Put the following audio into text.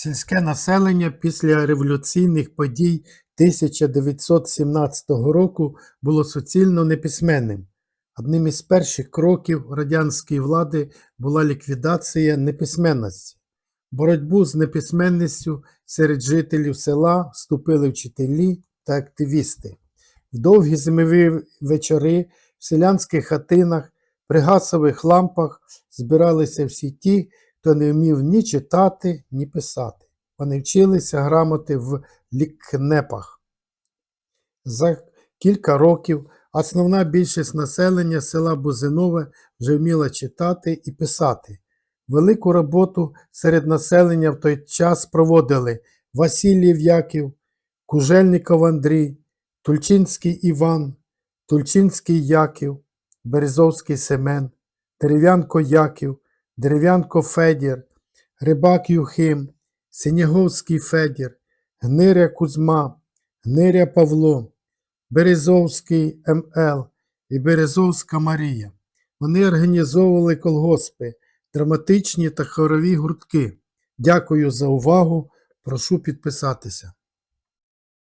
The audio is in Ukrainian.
Сільське населення після революційних подій 1917 року було суцільно неписьменним. Одним із перших кроків радянської влади була ліквідація неписьменності. Боротьбу з неписьменністю серед жителів села вступили вчителі та активісти. В довгі зимові вечори в селянських хатинах при гасових лампах збиралися всі ті, хто не вмів ні читати, ні писати. Вони вчилися грамоти в лікнепах. За кілька років основна більшість населення села Бузинове вже вміла читати і писати. Велику роботу серед населення в той час проводили Васильєв Яків, Кужельников Андрій, Тульчинський Іван, Тульчинський Яків, Березовський Семен, Дерев'янко Яків, Дерев'янко Федір, Рибак Юхим, Синяговський Федір, Гниря Кузьма, Гниря Павло, Березовський МЛ і Березовська Марія. Вони організовували колгоспи, драматичні та хорові гуртки. Дякую за увагу. Прошу підписатися.